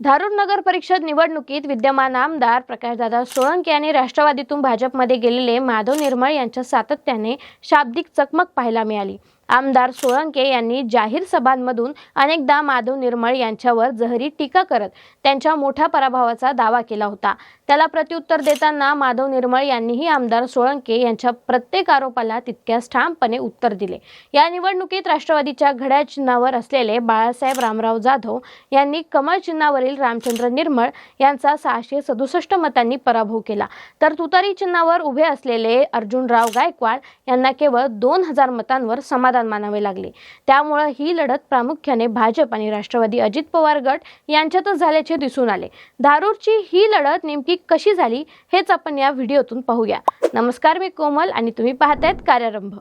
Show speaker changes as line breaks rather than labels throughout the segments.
धारूर नगर परिषद निवडणुकीत विद्यमान आमदार प्रकाशदादा सोळंके यांनी राष्ट्रवादीतून भाजपमध्ये गेलेले माधव निर्मळ यांच्या सातत्याने शाब्दिक चकमक पाहायला मिळाली. आमदार सोळंके यांनी जाहीर सभांमधून अनेकदा माधव निर्मळ यांच्यावर जहरी टीका करत त्यांच्या मोठ्या पराभवाचा दावा केला होता. त्याला प्रत्युत्तर देताना माधव निर्मळ यांनीही आमदार सोळंके यांच्या प्रत्येक आरोपाला तितक्याच ठामपणे उत्तर दिले. या निवडणुकीत राष्ट्रवादीच्या घड्याळ चिन्हावर असलेले बाळासाहेब रामराव जाधव यांनी कमळ चिन्हावरील रामचंद्र निर्मळ यांचा सहाशे सदुसष्ट मतांनी पराभव केला. तर तुतारी चिन्हावर उभे असलेले अर्जुनराव गायकवाड यांना केवळ दोन हजार मतांवर समाधान मानावे लागले. त्यामुळं ही लढत प्रामुख्याने भाजप आणि राष्ट्रवादी अजित पवार गट यांच्यातच झाल्याचे दिसून आले. धारूरची ही लढत नेमकी कशी झाली हेच आपण या व्हिडिओतून पाहूया. नमस्कार मी कोमल आणि तुम्ही पाहतायत कार्यारंभ.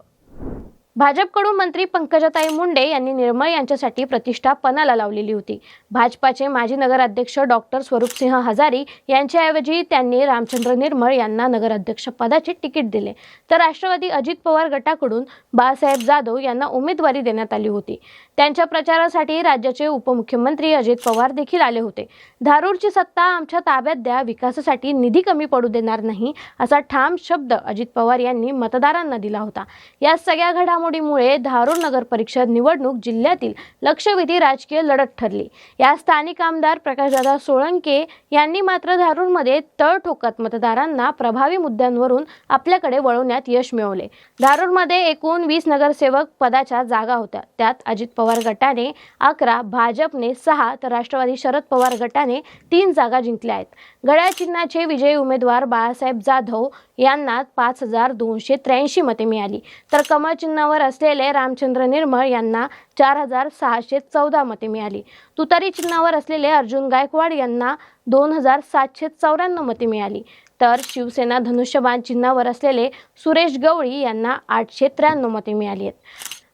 भाजपकडून मंत्री पंकजाताई मुंडे यांनी निर्मळ यांच्यासाठी प्रतिष्ठा पणाला लावलेली होती. भाजपाचे माजी नगराध्यक्ष डॉक्टर स्वरूपसिंह हजारी यांच्याऐवजी त्यांनी रामचंद्र निर्मळ यांना नगराध्यक्ष पदाचे तिकीट दिले. तर राष्ट्रवादी अजित पवार गटाकडून बाळासाहेब जाधव यांना उमेदवारी देण्यात आली होती. त्यांच्या प्रचारासाठी राज्याचे उपमुख्यमंत्री अजित पवार देखील आले होते. धारूरची सत्ता आमच्या ताब्यात द्या विकासासाठी निधी कमी पडू देणार नाही असा ठाम शब्द अजित पवार यांनी मतदारांना दिला होता. या सगळ्या घडामोडीमुळे धारूर नगर परिषद निवडणूक जिल्ह्यातील लक्षवेधी राजकीय लढत ठरली. या स्थानिक आमदार प्रकाशदादा सोळंके यांनी मात्र धारूरमध्ये तळ ठोकत मतदारांना प्रभावी मुद्द्यांवरून आपल्याकडे वळवण्यात यश मिळवले. धारूरमध्ये एकूण वीस नगरसेवक पदाच्या जागा होत्या. त्यात अजित पवार गटाने अकरा भाजपने सहा तर राष्ट्रवादी शरद पवार गटाने तीन जागा जिंकल्या आहेत. घड्याळ चिन्हाचे विजयी उमेदवार बाळासाहेब जाधव यांना पाच हजार दोनशे त्र्याऐंशी मते मिळाली. तर कमळ चिन्हावर असलेले रामचंद्र निर्मळ यांना चार हजार सहाशे चौदा मते मिळाली. तुतारी चिन्हावर असलेले अर्जुन गायकवाड यांना दोन हजार सातशे चौऱ्याण्णव मते मिळाली. तर शिवसेना धनुष्यबाण चिन्हावर असलेले सुरेश गवळी यांना आठशे त्र्याण्णव मते मिळाली आहेत.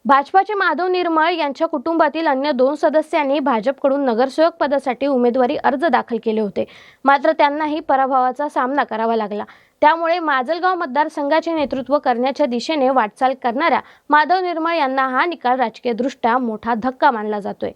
भाजपाचे माधव निर्मळ यांच्या कुटुंबातील अन्य दोन सदस्यांनी भाजपकडून नगरसेवक पदासाठी उमेदवारी अर्ज दाखल केले होते. मात्र त्यांनाही पराभवाचा सामना करावा लागला. त्यामुळे माजलगाव मतदारसंघाचे नेतृत्व करण्याच्या दिशेने वाटचाल करणाऱ्या माधव निर्मळ यांना हा निकाल राजकीयदृष्ट्या मोठा धक्का मानला जातोय.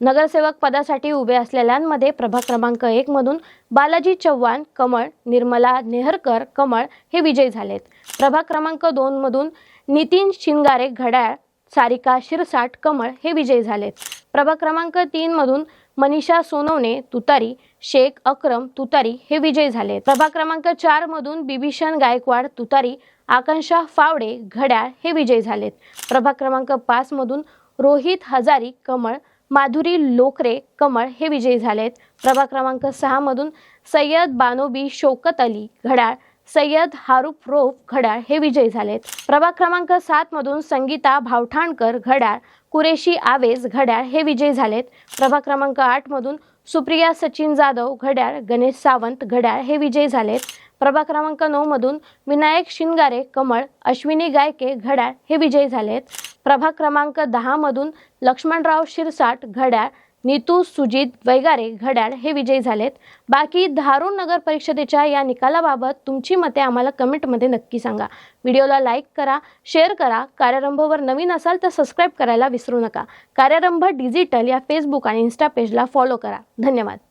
नगरसेवक पदासाठी उभे असलेल्यांमध्ये प्रभाग क्रमांक एक मधून बालाजी चव्हाण कमळ निर्मला नेहरकर कमळ हे विजयी झालेत. प्रभाग क्रमांक दोन मधून नितीन शिंगारे घड्याळ सारिका शिरसाट कमळ हे विजयी झालेत. प्रभाग क्रमांक तीन मधून मनीषा सोनवणे तुतारी शेख अक्रम तुतारी हे विजयी झाले. प्रभाग क्रमांक चार मधून बिभीषण गायकवाड तुतारी आकांक्षा फावडे घड्याळ हे विजयी झालेत. प्रभाग क्रमांक पाच मधून रोहित हजारी कमळ माधुरी लोकरे कमळ हे विजयी झालेत. प्रभाग क्रमांक सहा मधून सय्यद बानोबी शौकत अली घड्याळ सय्यद हारूफ रोफ घड्याळ हे विजयी झालेत. प्रभाग क्रमांक सात मधून संगीता भावठाणकर घड्याळ कुरेशी आवेज घड्याळ हे विजयी झालेत. प्रभाग क्रमांक आठ मधून सुप्रिया सचिन जाधव घड्याळ गणेश सावंत घड्याळ हे विजयी झालेत. प्रभाग क्रमांक नऊ मधून विनायक शिंगारे कमळ अश्विनी गायके घड्याळ हे विजयी झालेत. प्रभाग क्रमांक दहा मधून लक्ष्मणराव शिरसाट घड्याळ नीतू सुजित वैगारे घड्याळ हे विजयी झालेत. बाकी धारूर नगर परिषदेच्या या निकालाबाबत तुमची मते आम्हाला कमेंटमध्ये नक्की सांगा. व्हिडिओला लाईक करा शेअर करा. कार्यारंभवर नवीन असाल तर सबस्क्राईब करायला विसरू नका. कार्यारंभ डिजिटल या फेसबुक आणि इन्स्टा पेजला फॉलो करा. धन्यवाद.